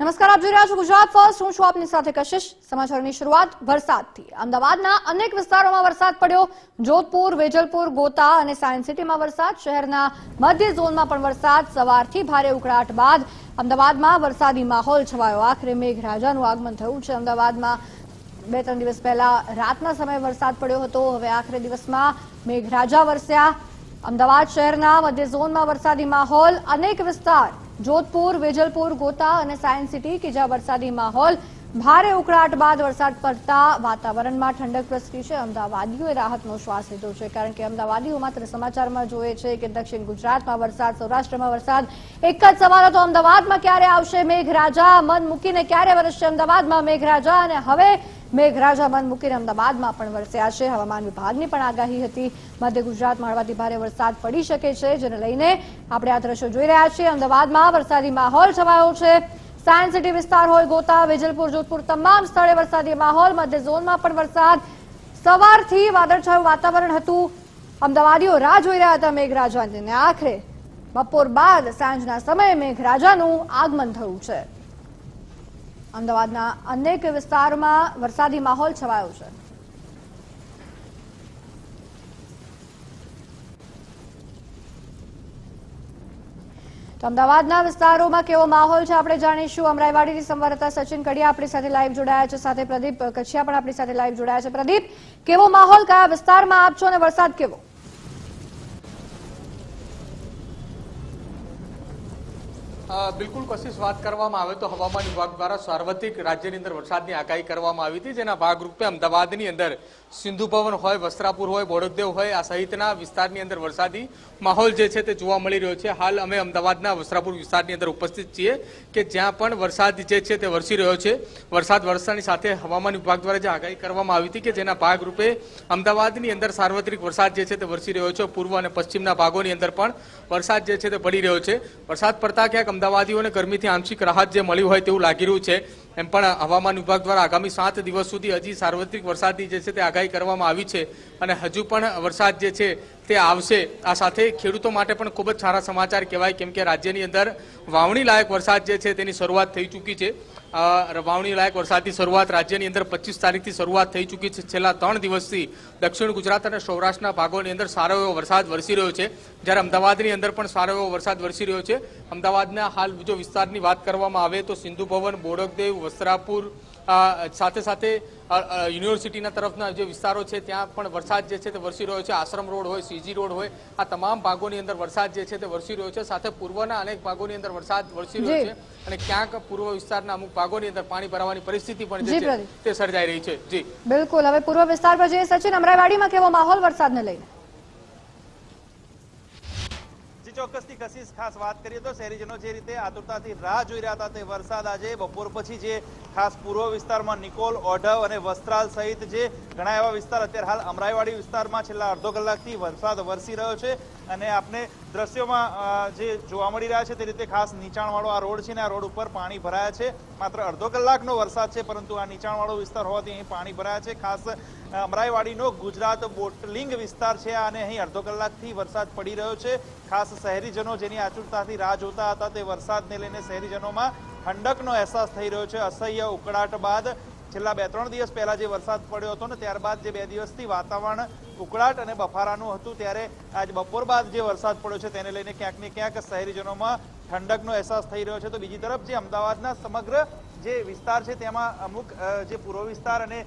નમસ્કાર, આપ જોઈ રહ્યા છો ગુજરાત ફર્સ્ટ. હું છું આપની સાથે કશિશ. સમાચારની શરૂઆત વરસાદથી. અમદાવાદના અનેક વિસ્તારોમાં વરસાદ પડ્યો. જોધપુર, વેજલપુર, ગોતા અને સાયન્સ સિટીમાં વરસાદ. શહેરના મધ્ય ઝોનમાં પણ વરસાદ. સવારથી ભારે ઉકળાટ બાદ અમદાવાદમાં વરસાદી માહોલ છવાયો. આખરે મેઘરાજાનું આગમન થયું છે અમદાવાદમાં. બે ત્રણ દિવસ પહેલા રાતના સમયે વરસાદ પડ્યો હતો. હવે આખરે દિવસમાં મેઘરાજા વરસ્યા. અમદાવાદ શહેરના મધ્ય ઝોનમાં વરસાદી માહોલ. અનેક વિસ્તાર જોધપુર વેજલપુર ગોતા અને સાયન્સ સિટી કે જ્યાં વરસાદી માહોલ ભારે ઉકળાટ બાદ વરસાદ પડતા વાતાવરણમાં ઠંડક પ્રસરી છે. અમદાવાદીઓએ રાહતનો શ્વાસ લીધો છે, કારણ કે અમદાવાદીઓ માત્ર સમાચારમાં જોઈએ છે કે દક્ષિણ ગુજરાતમાં વરસાદ, સૌરાષ્ટ્રમાં વરસાદ. એક જ સવાલ હતો, અમદાવાદમાં ક્યારે આવશે મેઘરાજા? મન મૂકીને ક્યારે વરસશે અમદાવાદમાં મેઘરાજા? અને હવે મેઘરાજા મન મૂકીને અમદાવાદમાં પણ વરસ્યા છે. હવામાન વિભાગની પણ આગાહી હતી. મધ્ય ગુજરાતમાં હળવાથી ભારે વરસાદ પડી શકે છે, જેને લઈને આપણે આ દ્રશ્યો જોઈ રહ્યા છીએ. અમદાવાદમાં વરસાદી માહોલ છવાયો છે. સાયન્સ સિટી વિસ્તાર હોય, ગોતા, વેજલપુર, જોધપુર, તમામ સ્થળે વરસાદી માહોલ, મધ્ય ઝોનમાં પણ વરસાદ. સવારથી વાદળછાયું વાતાવરણ હતું. અમદાવાદીઓ રાહ જોઈ રહ્યા હતા મેઘરાજાને. આખરે બપોર બાદ સાંજના સમયે મેઘરાજાનું આગમન થયું છે. અમદાવાદના અનેક વિસ્તારોમાં વરસાદી માહોલ છવાયો છે. તો અમદાવાદના વિસ્તારોમાં કેવો માહોલ છે આપણે જાણીશું. અમરાઈવાડીથી સંવાદદાતા સચિન કડિયા આપણી સાથે લાઈવ જોડાયા છે. સાથે પ્રદીપ કચ્છિયા પણ આપણી સાથે લાઈવ જોડાયા છે. પ્રદીપ, કેવો માહોલ? કયા વિસ્તારમાં આપ છો અને વરસાદ કેવો? બિલકુલ કોશિશ વાત કરવામાં આવે તો હવામાન વિભાગ દ્વારા સાર્વત્રિક રાજ્યની અંદર વરસાદની આગાહી કરવામાં આવી હતી, જેના ભાગરૂપે અમદાવાદની અંદર સિંધુ ભવન હોય, વસ્ત્રાપુર હોય બોડકદેવ હોય, આ સહિતના વિસ્તારની અંદર વરસાદી માહોલ જે છે તે જોવા મળી રહ્યો છે. હાલ અમે અમદાવાદના વસ્ત્રાપુર વિસ્તારની અંદર ઉપસ્થિત છીએ કે જ્યાં પણ વરસાદ જે છે તે વરસી રહ્યો છે. વરસાદ વરસતાની સાથે હવામાન વિભાગ દ્વારા જે આગાહી કરવામાં આવી હતી કે જેના ભાગરૂપે અમદાવાદની અંદર સાર્વત્રિક વરસાદ જે છે તે વરસી રહ્યો છે. પૂર્વ અને પશ્ચિમના ભાગોની અંદર પણ વરસાદ જે છે તે પડી રહ્યો છે. વરસાદ પડતા ક્યાંક અમદાવાદીઓને ગરમીથી આંશિક રાહત જે મળી હોય તેવું લાગી રહ્યું છે. એમ પણ હવામાન વિભાગ દ્વારા આગામી સાત દિવસ સુધી હજી સાર્વત્રિક વરસાદની જે છે તે આગાહી કરવામાં આવી છે અને હજુ પણ વરસાદ જે છે તે આવશે. આ સાથે ખેડૂતો માટે પણ ખૂબ જ સારા સમાચાર કહેવાય, કેમ કે રાજ્યની અંદર વાવણી લાયક વરસાદ જે છે તેની શરૂઆત થઈ ચૂકી છે. અ, વાવણી લાયક વરસાદની શરૂઆત રાજ્યની અંદર પચીસ તારીખથી શરૂઆત થઈ ચૂકી છે. છેલ્લા ત્રણ દિવસથી દક્ષિણ ગુજરાત અને સૌરાષ્ટ્રના ભાગોની અંદર સારો એવો વરસાદ વરસી રહ્યો છે. જ્યારે અમદાવાદની અંદર પણ સારો એવો વરસાદ વરસી રહ્યો છે. અમદાવાદના હાલ જો વિસ્તારની વાત કરવામાં આવે તો સિંધુ ભવન બોડકદેવ વસ્ત્રાપુર સાથે સાથે યુનિવર્સિટીના તરફના જે વિસ્તારો છે ત્યાં પણ વરસાદ જે છે તે વરસી રહ્યો છે. આશ્રમ રોડ હોય સીજી રોડ હોય આ તમામ ભાગોની અંદર વરસાદ જે છે તે વરસી રહ્યો છે. સાથે પૂર્વના અનેક ભાગોની અંદર વરસાદ વરસી રહ્યો છે અને ક્યાંક પૂર્વ વિસ્તારના અમુક ભાગોની અંદર પાણી ભરાવાની પરિસ્થિતિ પણ જે છે તે સર્જાઈ રહી છે. જી. બિલકુલ. હવે પૂર્વ વિસ્તાર પર જે સચિન અમરાઈવાડીમાં કેવો માહોલ વરસાદને લઈને? જી ચોક્કસથી કશીશ ખાસ વાત કરીએ તો શહેરીજનો જે રીતે આતુરતાથી રાહ જોઈ રહ્યા હતા તે વરસાદ આજે બપોર પછી જે ખાસ પૂર્વ વિસ્તારમાં નિકોલ, ઓઢવ અને વસ્ત્રાલ સહિત જે ઘણા એવા વિસ્તાર, અત્યારે હાલ અમરાઈવાડી વિસ્તારમાં છેલ્લા અડધો કલાકથી વરસાદ વરસી રહ્યો છે. અને આપને દ્રશ્યોમાં જે જોવા મળી રહ્યા છે તે રીતે ખાસ નીચાણવાળો આ રોડ છે ને આ રોડ ઉપર પાણી ભરાયા છે. માત્ર અડધો કલાકનો વરસાદ છે, પરંતુ આ નીચાણવાળો વિસ્તાર હોવાથી અહીં પાણી ભરાયા છે. ખાસ અમરાઈવાડીનો ગુજરાત બોટલિંગ વિસ્તાર છે અને અહીં અડધો કલાકથી વરસાદ પડી રહ્યો છે. ખાસ શહેરીજનો જેની આતુરતાથી રાહ જોતા હતા તે વરસાદને લઈને શહેરીજનોમાં ઠંડકનો અહેસાસ થઈ રહ્યો છે. અસહ્ય ઉકળાટ બાદ છેલ્લા બે ત્રણ દિવસ પહેલા જે વરસાદ પડ્યો હતો ને ત્યારબાદ જે બે દિવસથી વાતાવરણ ઉકળાટ અને બફારાનું હતું, ત્યારે આજ બપોર બાદ જે વરસાદ પડ્યો છે તેને લઈને ક્યાંક ને ક્યાંક શહેરીજનોમાં ઠંડકનો અહેસાસ થઈ રહ્યો છે. તો બીજી તરફ જે અમદાવાદના સમગ્ર જે વિસ્તાર છે, તેમાં અમુક જે પૂર્વ વિસ્તાર અને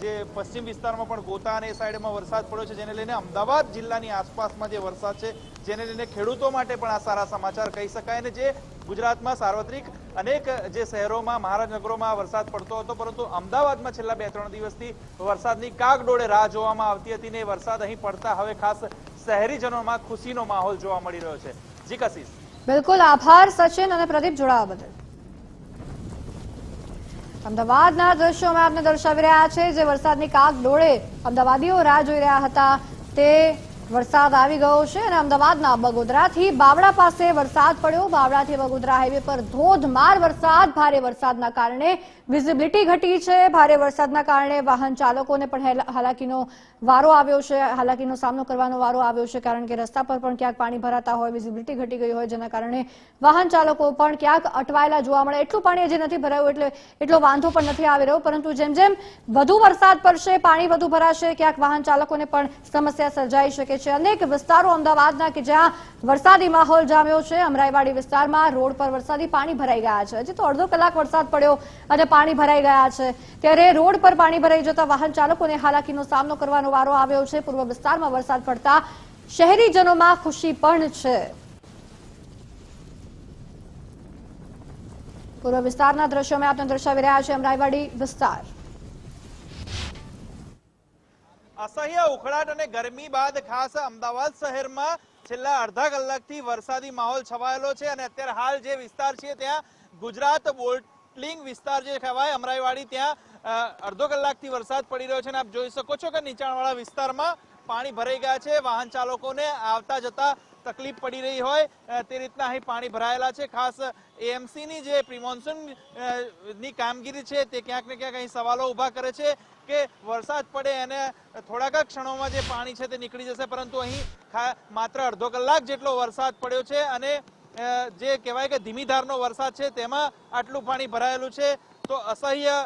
જે પશ્ચિમ વિસ્તારમાં પણ ગોતા અને એ સાઈડમાં વરસાદ પડ્યો છે, જેને લઈને અમદાવાદ જિલ્લાની આસપાસમાં જે વરસાદ છે, જેને લઈને ખેડૂતો માટે પણ આ સારા સમાચાર કહી શકાય અને જે ગુજરાતમાં સાર્વત્રિક અનેક, જે શહેરોમાં મહારાજનગરોમાં વરસાદ પડતો હતો, પરંતુ અમદાવાદમાં છેલ્લા બે ત્રણ દિવસથી વરસાદની કાગડોળે રાહ જોવામાં આવતી હતી ને વરસાદ અહીં પડતા હવે ખાસ શહેરીજનોમાં ખુશીનો માહોલ જોવા મળી રહ્યો છે. જી કશીશ બિલકુલ આભાર, સચિન અને પ્રદીપ જોડાવા બદલ. અમદાવાદના દ્રશ્યો અમે આપને દર્શાવી રહ્યા છે, જે વરસાદની કાગ ડોળે અમદાવાદીઓ રાહ જોઈ રહ્યા હતા, તે વરસાદ આવી ગયો છે અને અમદાવાદના બગોદરાથી બાવળા પાસે વરસાદ પડ્યો. બાવળાથી બગોદરા હાઈવે પર ધોધમાર વરસાદ, ભારે વરસાદના કારણે વિઝિબિલિટી ઘટી છે. ભારે વરસાદના કારણે વાહન ચાલકોને પણ હેલા- હાલાકીનો વારો આવ્યો છે. હાલાકીનો સામનો કરવાનો વારો આવ્યો છે કારણ કે રસ્તા પર પણ ક્યાંક પાણી ભરાતા હોય વિઝિબિલિટી ઘટી ગઈ હોય, જેના કારણે વાહન ચાલકો પણ ક્યાંક અટવાયેલા જોવા મળે. એટલું પાણી હજી નથી ભરાયું એટલે એટલો વાંધો પણ નથી આવી રહ્યો. પરંતુ જેમ જેમ વધુ વરસાદ પડશે, પાણી વધુ ભરાશે, ક્યાંક વાહન ચાલકોને પણ સમસ્યા સર્જાઈ શકે છે અનેક વિસ્તારો અમદાવાદના કે જ્યાં વરસાદી માહોલ જામ્યો છે. અમરાઈવાડી વિસ્તારમાં રોડ પર વરસાદી પાણી ભરાઈ ગયા છે. હજી તો અડધો કલાક વરસાદ પડ્યો અને પાણી ભરાઈ ગયા છે. ત્યારે રોડ પર પાણી ભરાઈ જતા વાહન ચાલકોને હાલાકીનો સામનો કરવાનો વારો આવ્યો છે. પૂર્વ વિસ્તારમાં વરસાદ પડતા શહેરીજનોમાં ખુશી પણ છે. પૂર્વ વિસ્તારના દ્રશ્યો મેં આપને દર્શાવી રહ્યા છે અમરાઈવાડી વિસ્તાર. અસહ્ય ઉખડાટ અને ગરમી બાદ ખાસ અમદાવાદ શહેરમાં છેલ્લા અડધા કલાકથી વરસાદી માહોલ છવાયેલો છે અને અત્યારે હાલ જે વિસ્તાર છે ત્યાં ગુજરાત બોટલિંગ વિસ્તાર જે કહેવાય, અમરાઈવાડી, ત્યાં અડધો કલાકથી વરસાદ પડી રહ્યો છે અને આપ જોઈ શકો છો કે નીચાણવાળા વિસ્તારમાં પાણી ભરાઈ ગયા છે. વાહન ચાલકોને આવતા જતા તકલીફ પડી રહી હોય તે રીતના અહીં પાણી ભરાયેલા છે. ખાસ એએમસીની જે પ્રિમોન્સૂનની કામગીરી છે તે ક્યાંક ને ક્યાંક અહીં સવાલો ઊભા કરે છે. કે વરસાદ પડે અને થોડાક ક્ષણોમાં જે પાણી છે તે નીકળી જશે, પરંતુ અહીં માત્ર અડધો કલાક જેટલો વરસાદ પડ્યો છે અને જે કહેવાય કે ધીમી ધારનો વરસાદ છે તેમાં આટલું પાણી ભરાયેલું છે. તો અસહ્ય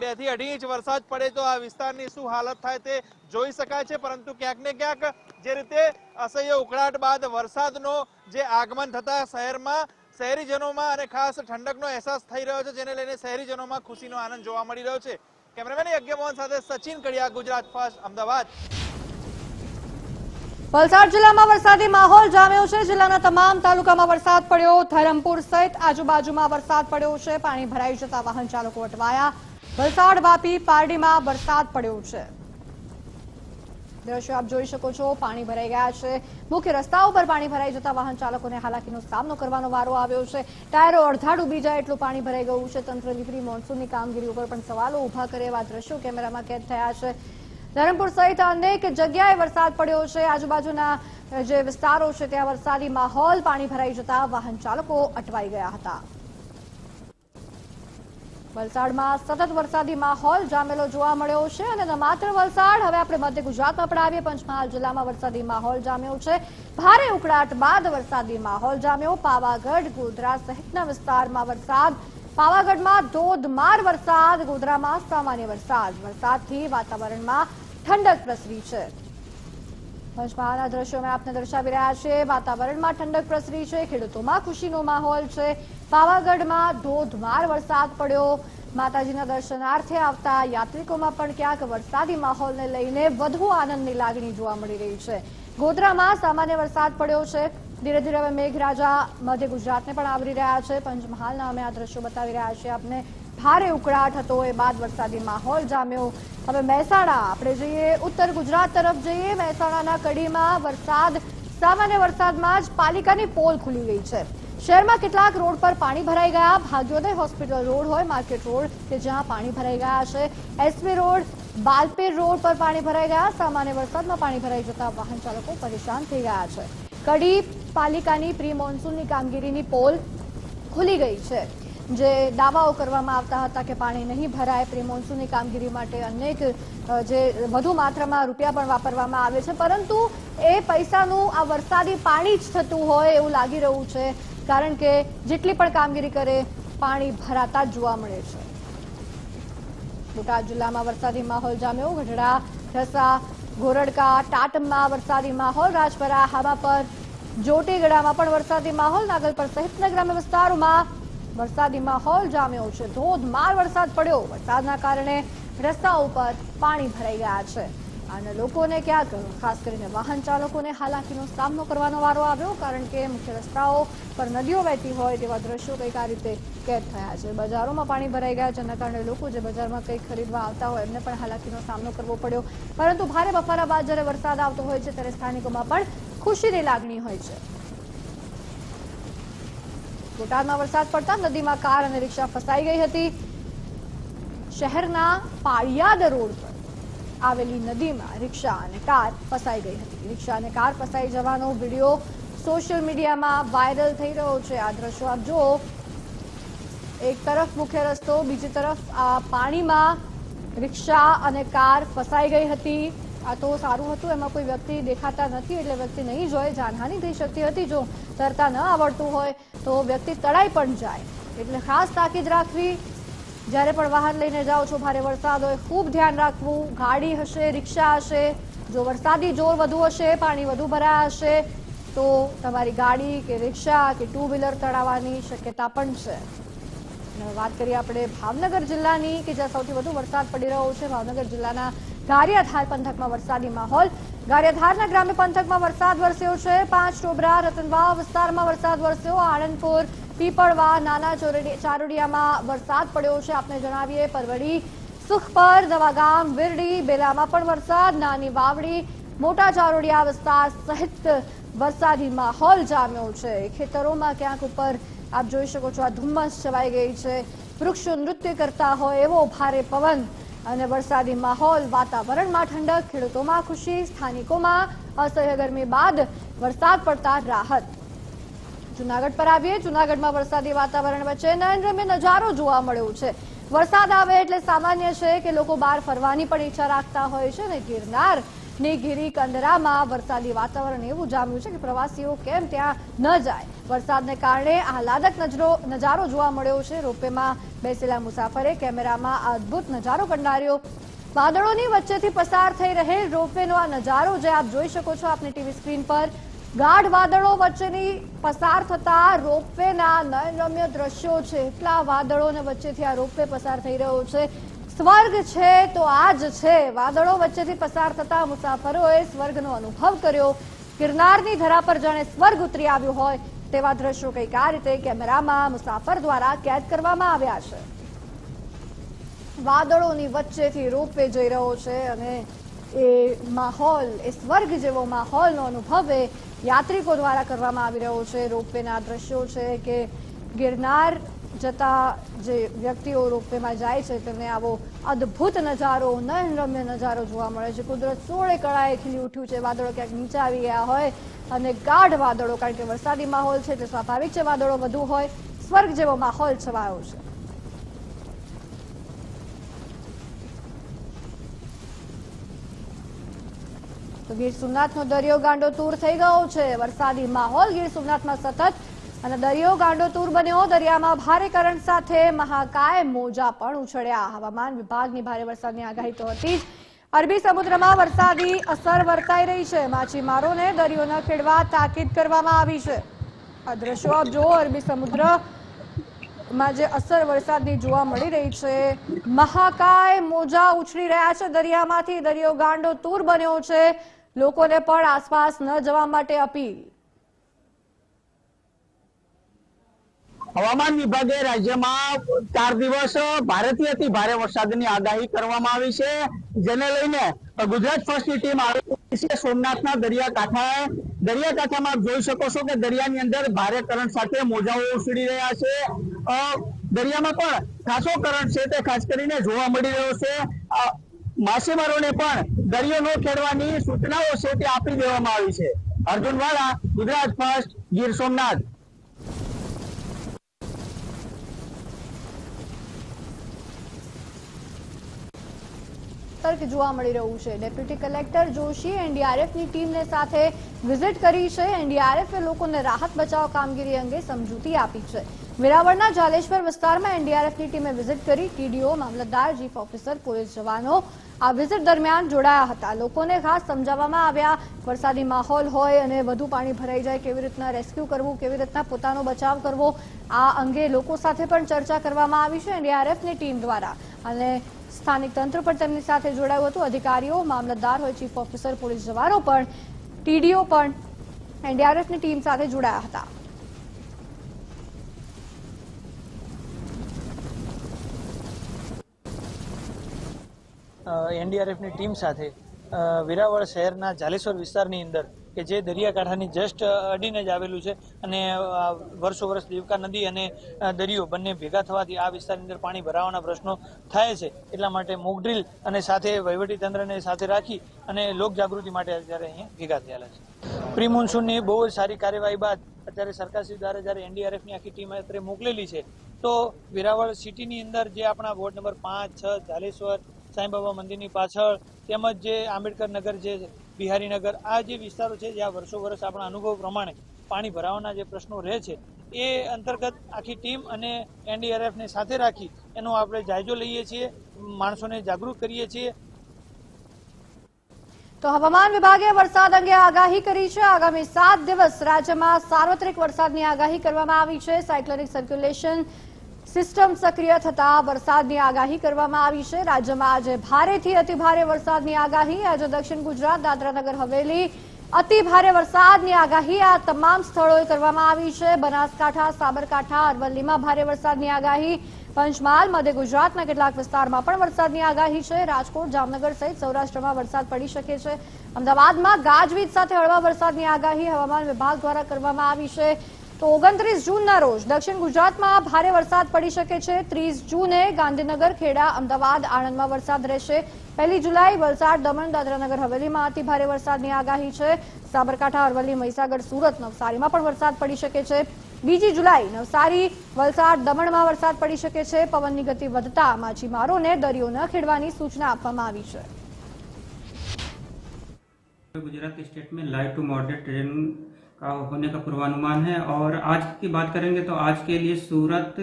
બેથી અઢી ઇંચ વરસાદ પડે તો આ વિસ્તારની શું હાલત થાય તે જોઈ શકાય છે, પરંતુ ક્યાંક ને ક્યાંક જે રીતે અસહ્ય ઉકળાટ બાદ વરસાદનો જે આગમન થતા શહેરમાં, શહેરીજનોમાં અને ખાસ ઠંડકનો અહેસાસ થઈ રહ્યો છે, જેને લઈને શહેરીજનોમાં ખુશીનો આનંદ જોવા મળી રહ્યો છે. કેમેરામેન યજ્ઞમોહન સાથે સચિન કડિયા, ગુજરાત ફર્સ્ટ, અમદાવાદ. વલસાડ જિલ્લામાં વરસાદી માહોલ જામ્યો છે. જિલ્લાના તમામ તાલુકામાં વરસાદ પડ્યો. ધરમપુર સહિત આજુબાજુમાં વરસાદ પડ્યો છે. પાણી ભરાઈ જતા વાહન ચાલકો અટવાયા. વલસાડ વાપી પારડીમાં વરસાદ પડ્યો છે. દ્રશ્યો આપ જોઈ શકો છો, પાણી ભરાઈ ગયા છે. મુખ્ય રસ્તાઓ પર પાણી ભરાઈ જતા વાહન ચાલકોને હાલાકીનો સામનો કરવાનો વારો આવ્યો છે. ટાયરો અડધા ડૂબી જાય એટલું પાણી ભરાઈ ગયું છે. તંત્ર નીકળી મોન્સૂનની કામગીરી ઉપર પણ સવાલો ઊભા કરે એવા દ્રશ્યો કેમેરામાં કેદ થયા છે. ધરમપુર સહિત અનેક જગ્યાએ વરસાદ પડ્યો છે. આજુબાજુના જે વિસ્તારો છે, ત્યાં વરસાદી માહોલ, પાણી ભરાઈ જતા વાહન ચાલકો અટવાઈ ગયા હતા. વલસાડમાં સતત વરસાદી માહોલ જામેલો જોવા મળ્યો છે અને માત્ર વલસાડ, હવે આપણે મધ્ય ગુજરાતમાં પણ આવીએ. પંચમહાલ જિલ્લામાં વરસાદી માહોલ જામ્યો છે. ભારે ઉકળાટ બાદ વરસાદી માહોલ જામ્યો. પાવાગઢ, ગોધરા સહિતના વિસ્તારમાં વરસાદ. પાવાગઢમાં ધોધમાર વરસાદ, ગોધરામાં સામાન્ય વરસાદ. વરસાદથી વાતાવરણમાં ઠંડક પ્રસરી છે. પંચમહાલના દ્રશ્યો મેં આપને દર્શાવી રહ્યા છે, વાતાવરણમાં ઠંડક પ્રસરી છે, ખેડૂતોમાં ખુશીનો માહોલ છે. પાવાગઢમાં ધોધમાર વરસાદ પડ્યો. માતાજીના દર્શનાર્થે આવતા યાત્રિકોમાં પણ ક્યાંક વરસાદી માહોલને લઈને વધુ આનંદની લાગણી જોવા મળી રહી છે. ગોધરામાં સામાન્ય વરસાદ પડ્યો છે. ધીરે ધીરે હવે મેઘરાજા મધ્ય ગુજરાતને પણ આવરી રહ્યા છે. પંચમહાલના અમે આ દ્રશ્યો બતાવી રહ્યા છીએ આપને. ભારે ઉકળાટ હતો. એ બાદ વરસાદી માહોલ જામ્યો. હવે મહેસાણા, આપણે જઈએ ઉત્તર ગુજરાત તરફ જઈએ. મહેસાણાના કડીમાં વરસાદ, સામાન્ય વરસાદમાં જ પાલિકાની પોલ ખુલી ગઈ છે. શહેરમાં કેટલાક રોડ પર પાણી ભરાઈ ગયા. ભાગ્યોદય હોસ્પિટલ રોડ હોય, માર્કેટ રોડ, કે જ્યાં પાણી ભરાઈ ગયા છે. એસવી રોડ, બાલપીર રોડ પર પાણી ભરાઈ ગયા. સામાન્ય વરસાદમાં પાણી ભરાઈ જતા વાહન ચાલકો પરેશાન થઈ ગયા છે. કડી પાલિકાની પ્રી મોન્સૂનની કામગીરીની પોલ ખુલી ગઈ છે. જે દાવાઓ કરવામાં આવતા હતા કે પાણી નહીં ભરાય, પ્રી મોન્સૂનની કામગીરી માટે અનેક જે વધુ માત્રામાં રૂપિયા પણ વાપરવામાં આવે છે. પરંતુ એ પૈસાનું આ વરસાદી પાણી જ થતું હોય એવું લાગી રહ્યું છે, કારણ કે જેટલી પણ કામગીરી કરે, પાણી ભરાતા જ જોવા મળે છે. બોટાદ જિલ્લામાં વરસાદી માહોલ જામ્યો. ગઢડા, ઢસા, ગોરડકા, ટાટમમાં વરસાદી માહોલ. રાજપરા હાવા પર જોટીગઢામાં પણ વરસાદી માહોલ. નાગલપર સહિતના ગ્રામ્ય વિસ્તારોમાં વરસાદી માહોલ જામ્યો છે. ધોધમાર વરસાદ પડ્યો. વરસાદના કારણે રસ્તાઓ પર પાણી ભરાઈ ગયા છે. અને લોકોને ક્યાંક ખાસ કરીને વાહન ચાલકોને હાલાકીનો સામનો કરવાનો વારો આવ્યો, કારણ કે મુખ્ય રસ્તાઓ પર નદીઓ વહેતી હોય તેવા દ્રશ્યો કંઈક આ રીતે કેદ થયા છે. બજારોમાં પાણી ભરાઈ ગયા જેના કારણે લોકો જે બજારમાં કંઈક ખરીદવા આવતા હોય, એમને પણ હાલાકીનો સામનો કરવો પડ્યો. પરંતુ ભારે બફારા બાદ જ્યારે વરસાદ આવતો હોય છે, ત્યારે સ્થાનિકોમાં પણ ખુશીની લાગણી હોય છે. બોટાદમાં વરસાદ પડતા નદીમાં કાર અને રિક્ષા ફસાઈ ગઈ હતી. શહેરના પાળિયાદ રોડ પર આવેલી નદીમાં રિક્ષા અને કાર ફસાઈ ગઈ હતી. રિક્ષા અને કાર ફસાઈ જવાનો વીડિયો સોશિયલ મીડિયામાં વાયરલ થઈ રહ્યો છે. આ દ્રશ્યો આપ જુઓ. એક તરફ મુખ્ય રસ્તો, બીજી તરફ આ પાણીમાં રિક્ષા અને કાર ફસાઈ ગઈ હતી. આ તો સારું હતું, એમાં કોઈ વ્યક્તિ દેખાતા નથી, એટલે વ્યક્તિ નહીં જોઈએ જાનહાનિ થઈ શકતી હતી. જો તરતા ન આવડતું હોય, તો વ્યક્તિ તળાઈ પણ જાય. એટલે ખાસ તાકીદ રાખવી, જ્યારે પણ વાહન લઈને જાઓ છો, ભારે વરસાદ હોય, ખૂબ ધ્યાન રાખવું. ગાડી હશે, રિક્ષા હશે, જો વરસાદી જોર વધુ હશે, પાણી વધુ ભરાયા હશે તો તમારી ગાડી કે રિક્ષા કે ટુ વ્હીલર તળાવવાની શક્યતા પણ છે. વાત કરીએ આપણે ભાવનગર જિલ્લાની, કે જ્યાં સૌથી વધુ વરસાદ પડી રહ્યો છે, ભાવનગર જિલ્લાના ગારિયાધાર પંથકમાં વરસાદી માહોલ. ગારિયાધારના ગ્રામ્ય પંથકમાં વરસાદ વરસ્યો છે. પાંચ ટોબરા, રતનવાવ વિસ્તારમાં વરસાદ વરસ્યો. આણંદપુર, પીપળવા, નાના ચોરડી, ચારોડિયામાં વરસાદ પડ્યો છે. આપને જણાવીએ, પરવડી, સુખપર, દવાગામ, વિરડી, બેલામાં પણ વરસાદ. નાની વાવડી, મોટા ચારોડિયા વિસ્તાર સહિત વરસાદી માહોલ જામ્યો છે. ખેતરોમાં ક્યાંક ઉપર આપ જોઈ શકો છો, આ ધુમ્મસ છવાઈ ગઈ છે. વૃક્ષો નૃત્ય કરતા હોય એવો ભારે પવન અને વરસાદી માહોલ, વાતાવરણમાં ઠંડક, ખેડૂતોમાં ખુશી, સ્થાનિકોમાં અસહ્ય ગરમી બાદ વરસાદ પડતા રાહત. જુનાગઢ પર આવીએ, જુનાગઢમાં વરસાદી વાતાવરણ વચ્ચે નયનરમ્ય નજારો જોવા મળ્યો છે. વરસાદ આવે એટલે સામાન્ય છે કે લોકો બહાર ફરવાની પણ ઈચ્છા રાખતા હોય છે ને ગિરનાર. ની કંદરામાં વરસાદી વાતાવરણ એવું જામ્યું છે કે પ્રવાસીઓ કેમ ત્યાં ન જાય. વરસાદને કારણે આહલાદક નજરો, નજારો જોવા મળ્યો છે. રોપવેમાં બેસેલા મુસાફરે કેમેરામાં અદ્ભુત નજારો કંડાર્યો. વાદળોની વચ્ચેથી પસાર થઈ રહેલ રોપવેનો આ નજારો જે આપ જોઈ શકો છો આપની ટીવી સ્ક્રીન પર. ગાઢ વાદળો વચ્ચેની પસાર થતા રોપવેના નયનરમ્ય દ્રશ્યો છે. એટલા વાદળોને વચ્ચેથી આ રોપવે પસાર થઈ રહ્યો છે. સ્વર્ગ છે તો આ જ છે. વાદળો વચ્ચેથી પસાર થતા મુસાફરોએ સ્વર્ગનો અનુભવ કર્યો. ગિરનારની ધરા પર જાણે સ્વર્ગ ઉતરી આવ્યું હોય તેવા દ્રશ્યો કંઈક આ રીતે કેમેરામાં મુસાફર દ્વારા કેદ કરવામાં આવ્યા છે. વાદળોની વચ્ચેથી રોપવે જઈ રહ્યો છે અને એ માહોલ, એ સ્વર્ગ જેવો માહોલનો અનુભવ એ યાત્રિકો દ્વારા કરવામાં આવી રહ્યો છે. રોપવેના દ્રશ્યો છે કે ગિરનાર જતા જે વ્યક્તિઓ રોપવેમાં જાય છે, તેમને આવો અદ્ભુત નજારો, નયનરમ્ય નજારો જોવા મળે છે. કુદરત સોળે કળાએ ખીલી ઉઠ્યું છે. વાદળો ક્યાંક નીચે આવી ગયા હોય અને ગાઢ વાદળો, કારણ કે વરસાદી માહોલ છે, તે સ્વાભાવિક છે વાદળો વધુ હોય. સ્વર્ગ જેવો માહોલ છવાયો છે. તો ગીર સોમનાથનો દરિયો ગાંડો તૂર થઈ ગયો છે. વરસાદી માહોલ, ગીર સોમનાથમાં સતત અને દરિયો ગાંડો તૂર બન્યો, દરિયામાં ભારે કરંટ સાથે મહાકાય મોજા પણ ઉછળ્યા. હવામાન વિભાગની ભારે વરસાદની આગાહી તો હતી જ. અરબી સમુદ્રમાં વરસાદી અસર વર્તાઈ રહી છે. માછીમારોને દરિયો ન ખેડવા તાકીદ કરવામાં આવી છે. આ દ્રશ્યો આપ જુઓ, અરબી સમુદ્રમાં જે અસર વરસાદની જોવા મળી રહી છે, મહાકાય મોજા ઉછળી રહ્યા છે દરિયામાંથી. દરિયો ગાંડો તૂર બન્યો છે. લોકોને પણ આસપાસ ન જવા માટે અપીલ. હવામાન વિભાગે રાજ્યમાં ચાર દિવસ ભારેથી અતિ ભારે વરસાદની આગાહી કરવામાં આવી છે. જેને લઈને ગુજરાત ફર્સ્ટની ટીમ આવી છે. સોમનાથના દરિયાકાંઠાએ, દરિયાકાંઠામાં જોઈ શકો છો કે દરિયાની અંદર ભારે કરંટ સાથે મોજાઓ ઉછળી રહ્યા છે. દરિયામાં પણ ખાસો કરંટ છે તે ખાસ કરીને જોવા મળી રહ્યો છે. માછીમારોને પણ દરિયો ન ખેડવાની સૂચનાઓ છે તે આપી દેવામાં આવી છે. અર્જુન વાળા, ગુજરાત ફર્સ્ટ ગીર સોમનાથ. તર્ક જોવા મળી રહ્યું છે. ડેપ્યુટી કલેક્ટર જોશી એનડીઆરએફની ટીમને સાથે વિઝિટ કરી છે. એનડીઆરએફે લોકોને રાહત બચાવ કામગીરી અંગે સમજૂતી આપી છે. વેરાવળના જાલેશ્વર વિસ્તારમાં એનડીઆરએફની ટીમે વિઝિટ કરી ટીડીઓ, મામલતદાર, ચીફ ઓફિસર, પોલીસ જવાનો આ વિઝિટ દરમિયાન જોડાયા હતા. લોકોને ખાસ સમજાવવામાં આવ્યા, વરસાદી માહોલ હોય અને વધુ પાણી ભરાઈ જાય, કેવી રીતના રેસ્ક્યુ કરવું, કેવી રીતના પોતાનો બચાવ કરવો, આ અંગે લોકો સાથે પણ ચર્ચા કરવામાં આવી છે એનડીઆરએફની ટીમ દ્વારા. અને સ્થાનિક તંત્ર પણ તેમની સાથે જોડાયું હતું. અધિકારીઓ, મામલતદાર હોય, ચીફ ઓફિસર, પોલીસ જવાનો પણ, ટીડીઓ પણ એનડીઆરએફની ટીમ સાથે જોડાયા હતા. એનડીઆરએફની ટીમ સાથે વેરાવળ શહેરના જાલેશ્વર વિસ્તારની અંદર કે જે દરિયાકાંઠાની જસ્ટ અડીને જ આવેલું છે અને વર્ષો વર્ષ દેવકા નદી અને દરિયો બંને ભેગા થવાથી આ વિસ્તારની અંદર પાણી ભરાવાના પ્રશ્નો થાય છે. એટલા માટે મોકડ્રીલ અને સાથે વહીવટી તંત્રને સાથે રાખી અને લોકજાગૃતિ માટે અત્યારે અહીંયા ભેગા થયેલા છે. પ્રી મોન્સૂનની બહુ જ સારી કાર્યવાહી બાદ અત્યારે સરકારશ્રી દ્વારા જ્યારે એનડીઆરએફની આખી ટીમ અત્યારે મોકલેલી છે, તો વેરાવળ સિટીની અંદર જે આપણા વોર્ડ નંબર પાંચ, છ, જાલેશ્વર સાંઈબાબા મંદિરની પાછળ તેમજ જે આંબેડકર નગર, જે બિહારીનગર આ જે વિસ્તારો છે જ્યાં વર્ષો વર્ષ આપણા અનુભવ પ્રમાણે પાણી ભરાવાના જે પ્રશ્નો રહે છે, એ અંતર્ગત આખી ટીમ અને એનડીઆરએફને સાથે રાખી એનો આપણે જાયજો લઈએ છીએ, માણસોને જાગૃત કરીએ છીએ. તો હવામાન વિભાગે વરસાદ અંગે આગાહી કરી છે. આગામી સાત દિવસ રાજ્યમાં સાર્વત્રિક વરસાદની આગાહી કરવામાં આવી છે. સાયક્લોનિક સર્ક્યુલેશન સિસ્ટમ સક્રિય થતા વરસાદની આગાહી કરવામાં આવી છે. રાજ્યમાં આજે ભારેથી અતિભારે વરસાદની આગાહી. આજે દક્ષિણ ગુજરાત, દાદરાનગર, હવેલી અતિ ભારે વરસાદની આગાહી આ તમામ સ્થળોએ કરવામાં આવી છે. બનાસકાંઠા, સાબરકાંઠા, અરવલ્લીમાં ભારે વરસાદની આગાહી. પંચમહાલ, મધ્ય ગુજરાતના કેટલાક વિસ્તારમાં પણ વરસાદની આગાહી છે. રાજકોટ, જામનગર સહિત સૌરાષ્ટ્રમાં વરસાદ પડી શકે છે. અમદાવાદમાં ગાજવીજ સાથે હળવા વરસાદની આગાહી હવામાન વિભાગ દ્વારા કરવામાં આવી છે. તો ઓગણત્રીસ જૂનના રોજ દક્ષિણ ગુજરાતમાં ભારે વરસાદ પડી શકે છે ત્રીસ જૂને ગાંધીનગર ખેડા અમદાવાદ આણંદમાં વરસાદ રહેશે પહેલી જુલાઈ વલસાડ દમણ દાદરાનગર હવેલીમાં અતિ ભારે વરસાદની આગાહી છે સાબરકાંઠા અરવલ્લી મહીસાગર સુરત નવસારીમાં પણ વરસાદ પડી શકે છે બીજી જુલાઈ નવસારી વલસાડ દમણમાં વરસાદ પડી શકે છે પવનની ગતિ વધતા માછીમારોને દરિયો ન ખેડવાની સૂચના આપવામાં આવી છે गुजरात स्टेट में लाइट टू मॉडरेट ट्रेन का होने का पूर्वानुमान है। और आज की बात करेंगे तो आज के लिए सूरत,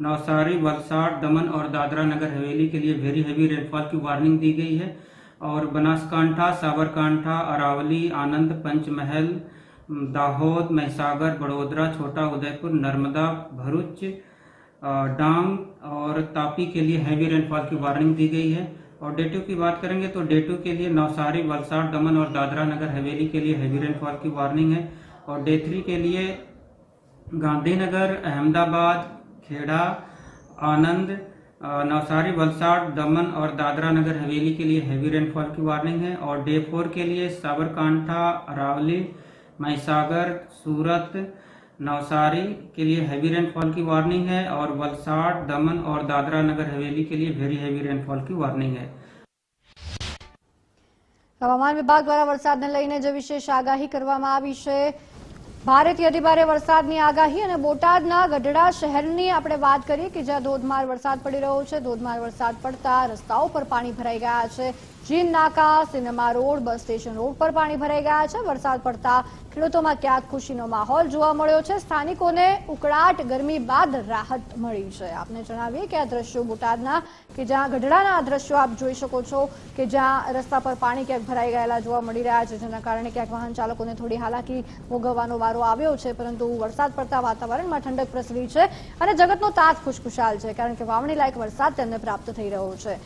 नवसारी, वलसाड़, दमन और दादरा नगर हवेली के लिए वेरी हैवी रेनफॉल की वार्निंग दी गई है। और बनासकांठा, साबरकांठा, अरावली, आनंद, पंचमहल, दाहोद, महिसागर, बड़ोदरा, छोटा उदयपुर, नर्मदा, भरूच डांग और तापी के लिए हैवी रेनफॉल की वार्निंग दी गई है। और डे टू की बात करेंगे तो डे टू के लिए नवसारी, वलसाड़, दमन और दादरा नगर हवेली के लिए हैवी रेनफॉल की वार्निंग है। और डे थ्री के लिए गांधीनगर अहमदाबाद खेड़ा आनंद अ, नवसारी वलसाड़ दमन और दादरा नगर हवेली के लिए हैवी रेनफॉल की वार्निंग है और डे फोर के लिए साबरकांठा अरावली महिसागर सूरत नवसारी के लिए हैवी रेनफॉल की वार्निंग है और वलसाड़ दमन और दादरा नगर हवेली के लिए वेरी हैवी रेनफॉल की वार्निंग है હવામાન વિભાગ દ્વારા વરસાદને લઈને જે વિશેષ આગાહી કરવામાં આવી છે ભારેથી અતિભારે વરસાદની આગાહી અને બોટાદના ગઢડા શહેરની આપણે વાત કરીએ કે જ્યાં ધોધમાર વરસાદ પડી રહ્યો છે. ધોધમાર વરસાદ પડતા રસ્તાઓ પર પાણી ભરાઈ ગયા છે. Jin Naka, cinema road, bus station road પર પાણી ભરાઈ ગયા છે. વરસાદ પડતા ખેડૂતોમાં ક્યાંક ખુશીનો માહોલ જોવા મળ્યો છે. સ્થાનિકોને ઉકળાટ, ગરમી બાદ રાહત મળી છે. આપને જણાવીએ કે આ દ્રશ્યો બોટાદના કે જ્યાં ગઢડાના આ દ્રશ્યો આપ જોઈ શકો છો કે જ્યાં રસ્તા પર પાણી ક્યાંક ભરાઈ ગયેલા જોવા મળી રહ્યા છે, જેના કારણે ક્યાંક વાહન ચાલકોને થોડી હાલાકી ભોગવવાનો વારો આવ્યો છે, પરંતુ વરસાદ પડતા વાતાવરણમાં ઠંડક પ્રસરી છે અને જગતનો તાત ખુશખુશાલ છે, કારણ કે વાવણી લાયક વરસાદ તેમને પ્રાપ્ત થઈ રહ્યો છે.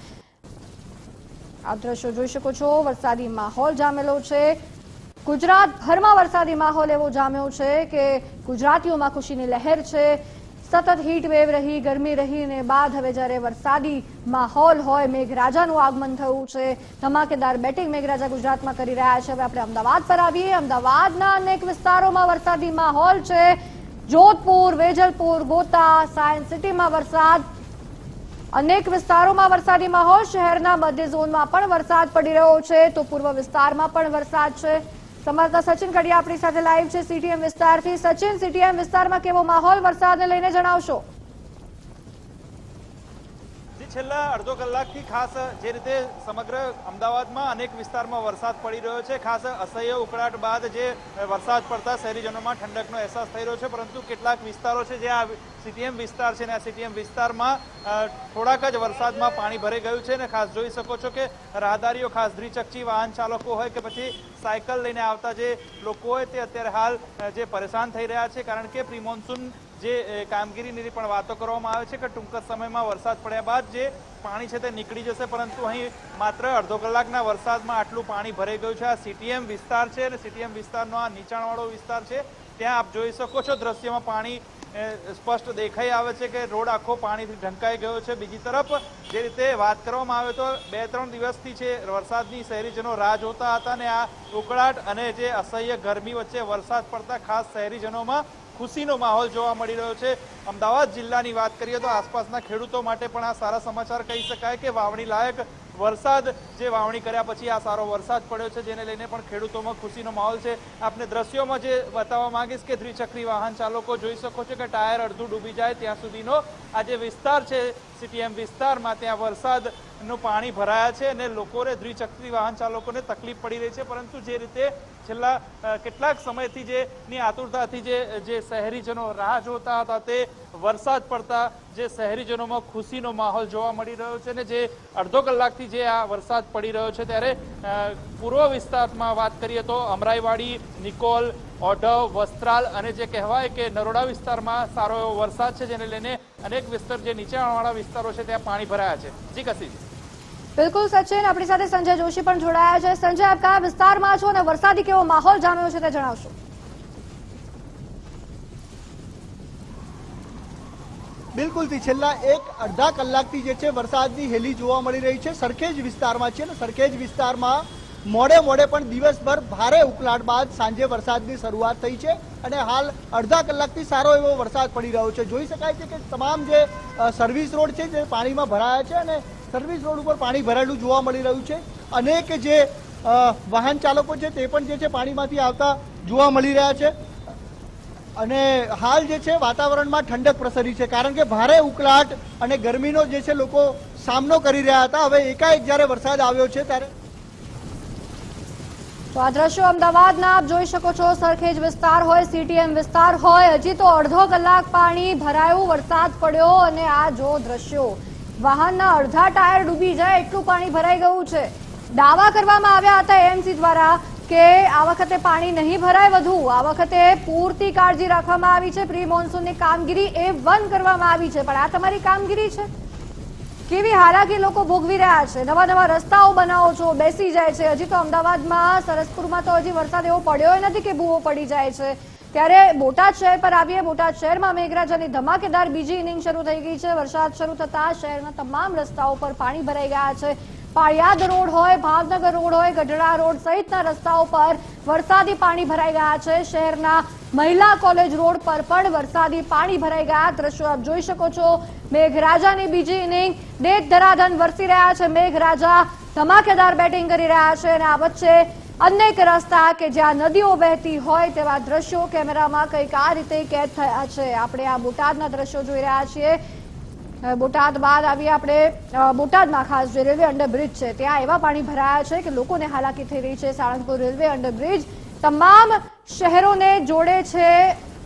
આ દ્રશ્યો જોઈ શકો છો. વરસાદી માહોલ જામેલો છે. ગુજરાત ભરમાં વરસાદી માહોલ એવો જામ્યો છે કે ગુજરાતીઓમાં ખુશીની લહેર છે. સતત હીટ વેવ રહી, ગરમી રહી અને બાદ હવે જ્યારે વરસાદી માહોલ હોય, મેઘરાજાનું આગમન થયું છે. ધમાકેદાર બેટિંગ મેઘરાજા ગુજરાતમાં કરી રહ્યા છે. હવે આપણે અમદાવાદ પર આવીએ. અમદાવાદના અનેક વિસ્તારોમાં વરસાદી માહોલ છે. જોધપુર, વેજલપુર ગોતા સાયન્સ સિટીમાં વરસાદ. અનેક વિસ્તારોમાં વરસાદી માહોલ. શહેરના મધ્ય ઝોનમાં પણ વરસાદ પડી રહ્યો છે. તો પૂર્વ વિસ્તારમાં પણ વરસાદ છે. સંવાદદાતા સચિન કડિયા આપણી સાથે લાઈવ છે. સીટીએમ વિસ્તારથી સચિન સીટીએમ વિસ્તારમાં કેવો માહોલ? વરસાદને લઈને જણાવશો. છેલ્લા અડધો કલાકથી ખાસ જે રીતે સમગ્ર અમદાવાદમાં અનેક વિસ્તારમાં વરસાદ પડી રહ્યો છે, ખાસ અસહ્ય ઉકળાટ બાદ જે વરસાદ પડતા શહેરીજનોમાં ઠંડકનો અહેસાસ થઈ રહ્યો છે, પરંતુ કેટલાક વિસ્તારો છે જે આ સીટીએમ વિસ્તાર છે ને આ સીટીએમ વિસ્તારમાં થોડાક જ વરસાદમાં પાણી ભરાઈ ગયું છે અને ખાસ જોઈ શકો છો કે રાહદારીઓ, ખાસ દ્વિચક્રી વાહન ચાલકો હોય કે પછી સાયકલ લઈને આવતા જે લોકો હોય તે અત્યારે હાલ જે પરેશાન થઈ રહ્યા છે, કારણ કે પ્રી મોન્સૂન જે કામગીરીની પણ વાતો કરવામાં આવે છે કે ટૂંક જ સમયમાં વરસાદ પડ્યા બાદ જે પાણી છે તે નીકળી જશે, પરંતુ અહીં માત્ર અડધો કલાકના વરસાદમાં આટલું પાણી ભરાઈ ગયું છે. આ સીટીએમ વિસ્તાર છે અને સીટીએમ વિસ્તારનો આ નીચાણવાળો વિસ્તાર છે. ત્યાં આપ જોઈ શકો છો દ્રશ્યમાં પાણી સ્પષ્ટ દેખાઈ આવે છે કે રોડ આખો પાણીથી ઢંકાઈ ગયો છે. બીજી તરફ જે રીતે વાત કરવામાં આવે તો બે ત્રણ દિવસથી છે વરસાદની શહેરીજનો રાહ જોતા હતા ને આ ઉકળાટ અને જે અસહ્ય ગરમી વચ્ચે વરસાદ પડતા ખાસ શહેરીજનોમાં ખુશીનો માહોલ જોવા મળી રહ્યો છે. અમદાવાદ જિલ્લાની વાત કરીએ તો આસપાસના ખેડૂતો માટે પણ આ સારા સમાચાર કહી શકાય કે વાવણી લાયક વરસાદ જે વાવણી કર્યા પછી આ સારો વરસાદ પડ્યો છે, જેને લઈને પણ ખેડૂતોમાં ખુશીનો માહોલ છે. આપને દ્રશ્યોમાં જે બતાવવા માંગીશ કે દ્વિચક્રી વાહન ચાલકો જોઈ શકો છો કે ટાયર અડધું ડૂબી જાય ત્યાં સુધીનો આ જે વિસ્તાર છે સીટીએમ વિસ્તારમાં ત્યાં વરસાદનું પાણી ભરાયા છે અને લોકોને દ્વિચક્રી વાહન ચાલકોને તકલીફ પડી રહી છે. પરંતુ જે રીતે છેલ્લા કેટલાક સમયથી જે ની આતુરતાથી જે જે શહેરીજનો રાહ જોતા હતા તે વરસાદ પડતા જે શહેરીજનોમાં ખુશીનો માહોલ જોવા મળી રહ્યો છે ને જે અડધો કલાકથી જે આ વરસાદ પડી રહ્યો છે ત્યારે પૂર્વ વિસ્તારમાં વાત કરીએ તો અમરાઈવાડી, નિકોલ ઓઢવ વસ્ત્રાલ અને જે કહેવાય કે નરોડા વિસ્તારમાં સારો એવો વરસાદ છે જેને લઈને અનેક વિસ્તાર જે નીચાણવાળા વિસ્તારો છે ત્યાં પાણી ભરાયા છે. જી કશી બિલકુલ સચિન આપણી સાથે સંજય જોશી પણ જોડાયા છે. સંજય આપ કયા વિસ્તારમાં છો અને વરસાદી કેવો માહોલ જામ્યો છે તે જણાવશો. બિલકુલથી છેલ્લા એક અડધા કલાકથી જે છે વરસાદની હેલી જોવા મળી રહી છે. સરખેજ વિસ્તારમાં છે ને સરખેજ વિસ્તારમાં મોડે મોડે પણ દિવસભર ભારે ઉકળાટ બાદ સાંજે વરસાદની શરૂઆત થઈ છે અને હાલ અડધા કલાકથી સારો એવો વરસાદ પડી રહ્યો છે. જોઈ શકાય છે કે તમામ જે સર્વિસ રોડ છે જે પાણીમાં ભરાયા છે અને સર્વિસ રોડ ઉપર પાણી ભરાયેલું જોવા મળી રહ્યું છે. અનેક જે વાહન ચાલકો છે તે પણ જે છે પાણીમાંથી આવતા જોવા મળી રહ્યા છે. અને હાલ જે છે વાતાવરણમાં ઠંડક પ્રસરી છે કારણ કે ભારે ઉકળાટ અને ગરમીનો જે છે લોકો સામનો કરી રહ્યા હતા. હવે એકાએક જ્યારે વરસાદ આવ્યો છે ત્યારે તો આ દ્રશ્યો અમદાવાદના આપ જોઈ શકો છો. સરખેજ વિસ્તાર હોય સીટીએમ વિસ્તાર હોય. હજી તો અડધો કલાક પાણી ભરાયું, વરસાદ પડ્યો અને આ જો દ્રશ્યો, વાહનના અડધા ટાયર ડૂબી જાય, એટલું પાણી ભરાઈ ગયું છે. દાવા કરવામાં આવ્યા હતા એએમસી દ્વારા કે આ વખતે પાણી નહીં ભરાય વધુ. આ વખતે પૂરતી કાળજી રાખવામાં આવી છે. પ્રી મોન્સૂનની કામગીરી એ વન કરવામાં આવી છે. પણ આ તમારી કામગીરી છે? કેવી હાલાકી લોકો ભોગવી રહ્યા છે? નવા નવા રસ્તાઓ બનાવો છો, બેસી જાય છે. હજી તો અમદાવાદમાં, સરસપુરમાં તો હજી વરસાદ એવો પડ્યો નથી કે ભૂવો પડી જાય છે. ત્યારે બોટાદ શહેર પર આવીએ. બોટાદ શહેરમાં મેઘરાજાની ધમાકેદાર બીજી ઇનિંગ શરૂ થઈ ગઈ છે. વરસાદ શરૂ થતા શહેરના તમામ રસ્તાઓ પર પાણી ભરાઈ ગયા છે. પાળિયાદ રોડ હોય, ભાવનગર રોડ હોય, ગઢડા રોડ સહિતના રસ્તાઓ પર વરસાદી પાણી ભરાઈ ગયા છે. શહેરના મહિલા કોલેજ રોડ પર પણ વરસાદી પાણી ભરાઈ ગયા. દ્રશ્યો આપ જોઈ શકો છો. મેઘરાજાની બીજી ઇનિંગ દેખ ધરાધન વરસી રહ્યા છે. મેઘરાજા ધમાકેદાર બેટિંગ કરી રહ્યા છે અને આ વચ્ચે અનેક રસ્તા કે જ્યાં નદીઓ વહેતી હોય તેવા દ્રશ્યો કેમેરામાં કંઈક આ રીતે કેદ થયા છે. આપણે આ બોટાદના દ્રશ્યો જોઈ રહ્યા છીએ. બોટાદ બાદ આવી આપણે. બોટાદમાં ખાસ જે રેલવે અંડરબ્રિજ છે, ત્યાં એવા પાણી ભરાયા છે કે લોકોને હાલાકી થઈ રહી છે. સાળંગપુર રેલવે અંડરબ્રિજ તમામ શહેરોને જોડે છે.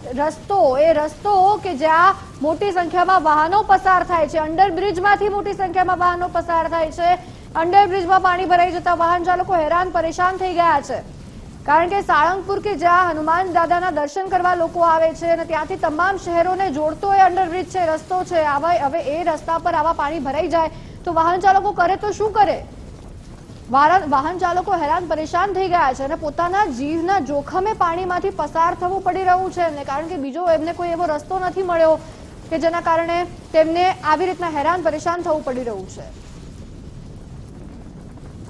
રસ્તો, એ રસ્તો કે જ્યાં મોટી સંખ્યામાં વાહનો પસાર થાય છે. અંડરબ્રિજમાંથી મોટી સંખ્યામાં વાહનો પસાર થાય છે. અંડરબ્રિજમાં પાણી ભરાઈ જતા વાહન ચાલકો હેરાન, પરેશાન થઈ ગયા છે. કારણ કે સાળંગપુર કે જ્યાં હનુમાન દાદાના દર્શન કરવા લોકો આવે છે અને ત્યાંથી તમામ શહેરોને જોડતો એ અંડરબ્રિજ છે, રસ્તો છે. આવા હવે એ રસ્તા પર આવા પાણી ભરાઈ જાય તો વાહન ચાલકો કરે તો શું કરે? વાહન ચાલકો હેરાન પરેશાન થઈ ગયા છે અને પોતાના જીવના જોખમે પાણીમાંથી પસાર થવું પડી રહ્યું છે એમને કારણ કે બીજો એમને કોઈ એવો રસ્તો નથી મળ્યો કે જેના કારણે તેમને આવી રીતના હેરાન પરેશાન થવું પડી રહ્યું છે.